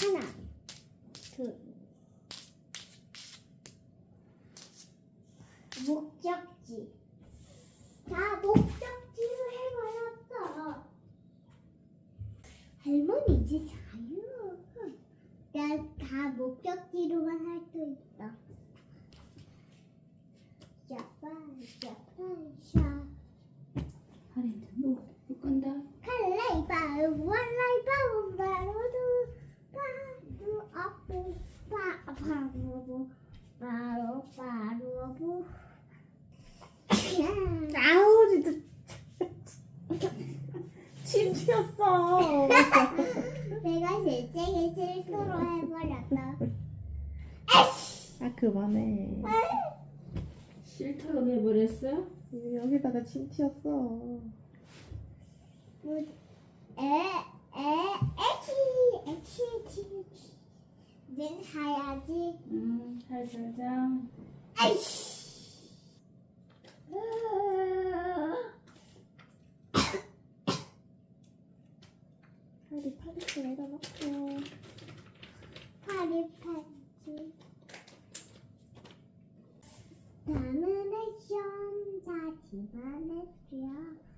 하나, 둘. 목적지. 다 목적지로 해버렸어. 할머니 이제 자유. 난다 목적지로만 할 수 있어. 샤파, 샤파, 샤. 하린다. 뭐, 뭐 건다? 칼라이바우, 원라이바우, 바로도, 바로, 아프, 바, 바로, 바로, 바로, 아우, 진짜. 침 튀었어. 내가 실제게 실수로 해버렸다. 아, 그만해. 싫다고 해버렸어? 여기다가 침 튀었어. 에, 에, 에치, 에치, 에치, 에치. 이제 자야지. 응, 살살 자. 아이씨. 싶었지. 나무는 시험다 집안했지요.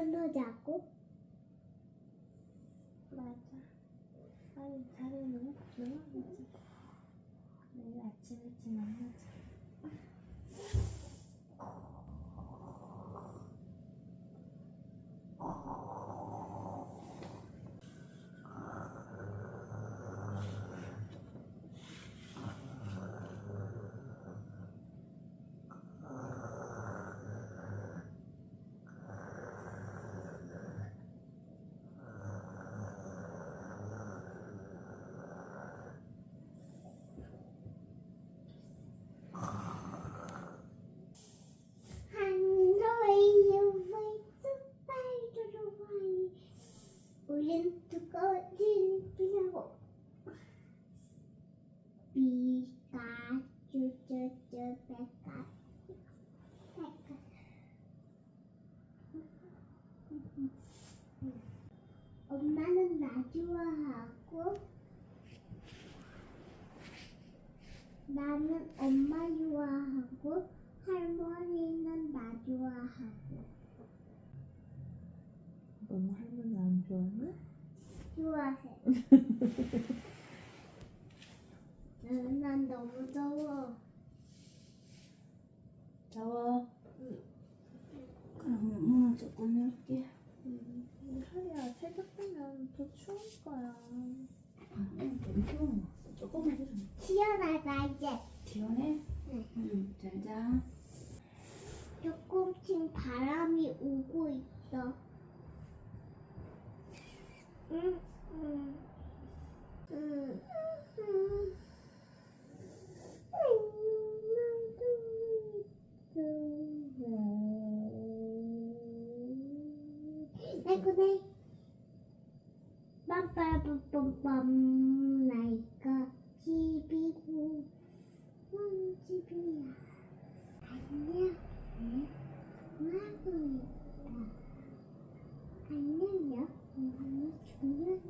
손도 자고? 맞아. 아니 다리 너무 귀여워지 내일 아침 일찍 만나자. 엄마는 나 좋아하고 나는 엄마 좋아하고 할머니는 나 좋아하고 너무 할머니 안 좋아해? 좋아해. 나는 난 너무 더워. 더워. 그럼 엄마 조금 해올게. 뜯으면 더 추울 거야. 조금만 해줘. 지연아, 나 이제 지원해? 응. 응, 잘 자. 조금씩 바람이 오고 있어. 응, 응. 응. 응. 응. 응. 응. 응. 빰빰빰빰빰 나이가 집이고 넌 집이야 아니야 응? 뭐하고 아니요. 이거는 중요한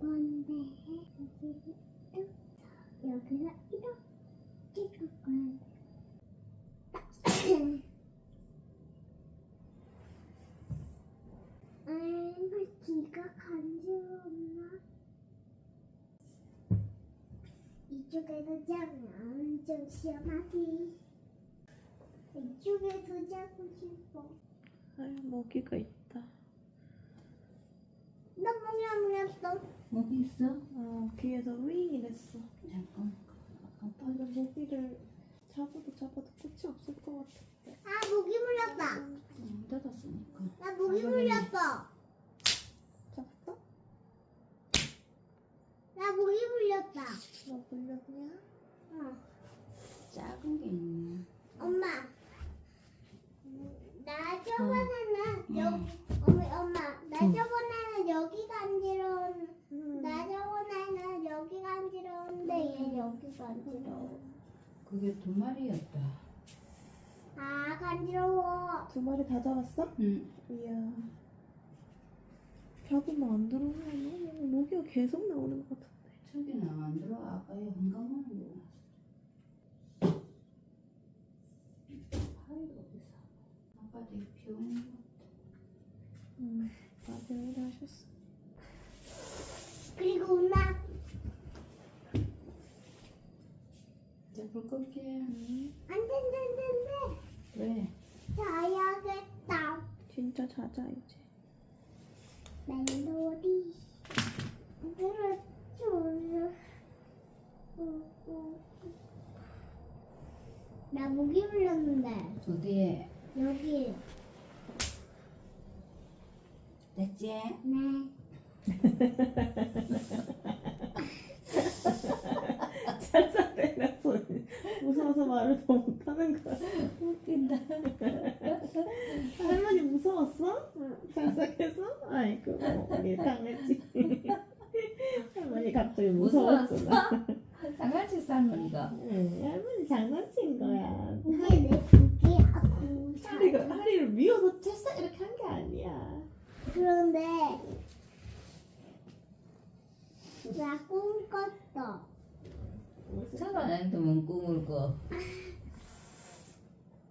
말이에요. 뭔데? 여기를 또 여기를 이렇게 찍을 거야. 아이고 귀가 간지럽나? 이쪽에도 자면 엄청 시원하지. 이쪽에도 자고 싶어. 아유 모기가 있다. 나 뭐냐 뭐냐어 목이 있어? 어 귀에서 윙 이랬어. 잠깐. 아빠 근데 모기를 잡아도 잡아도 끝이 없을 것 같아. 아 모기 물렸다. 문 닫았으니까. 나 모기 물렸어. 나 모기 물렸다. 너 물렸냐? 어. 작은 게 있네. 엄마. 나 저번에는 응. 여기 어머 엄마 나 응. 저번에는 여기 간지러운 음. 나 저번에는 여기 간지러운데 얘 여기 간지러워. 그게 두 마리였다. 아 간지러워. 두 마리 다 잡았어? 응. 이야. 잡으면 안 들어오네. 모기가 계속 나오는 것 같은데. 저기는 안 들어. 아까 이 한강만 거. 파이가 어디서? 아빠 되게 피곤한 것 같아. 음. 다들 일하셨어. 그리고 엄마 이제 불 끌게. 안돼 안 돼 안 돼 왜? 자야겠다. 진짜 자자 이제. 멜로디 들어줘. 나 모기 물렸는데 어디에? 여기 됐지? 네. 살짝 때려서 무서워서 말을 더 못하는 거야. 웃긴다. 할머니 무서웠어? 살짝해서? 아이고 우리 당했지. 할머니 갑자기 무서웠어. 장난치 살머니가. 응, 할머니 장난친 거야. 이게 내 고기 하고 하리가 하리를 미워서 채싹 이렇게 한 게 아니야. 그런데 나 꿈 꿨어. 저거 나한테 뭔 꿈을 꿔.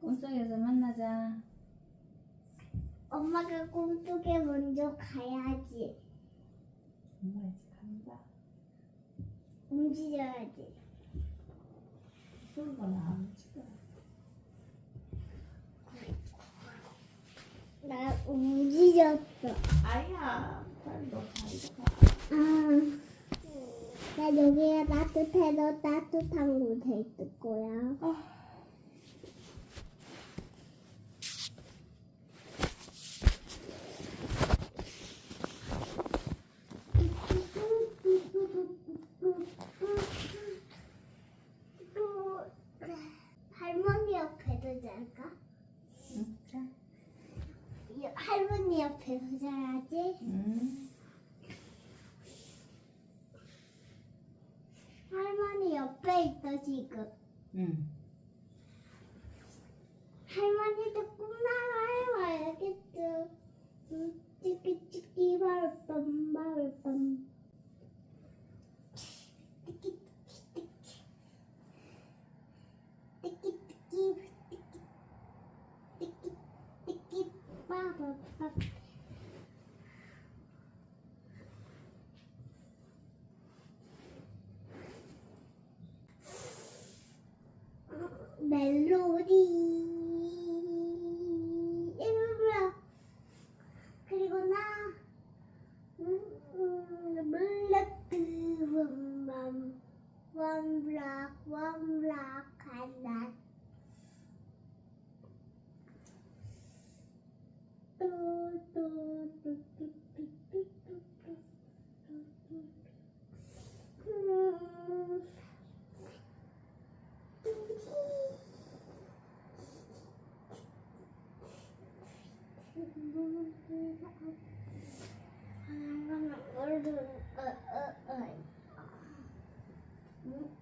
꿈속에서 만나자. 엄마가 꿈속에 먼저 가야지. 엄마. 움직여야지. 안 움직여. 나 움직였어. 아야, 너 자리로 가. 아, 나 여기가 따뜻해서 따뜻한 곳에 있을 거야. 할머니 옆에도 잘까? 응? 자. 이 옆에서 자야지. 응. 할머니 옆에 있어 지금. 응. 할머니도 꿈나라에 와야겠죠. 음, 찌끼찌끼 마을밤 마을밤.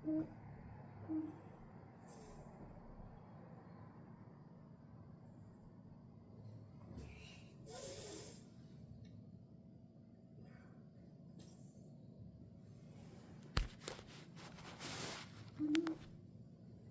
Mm-hmm.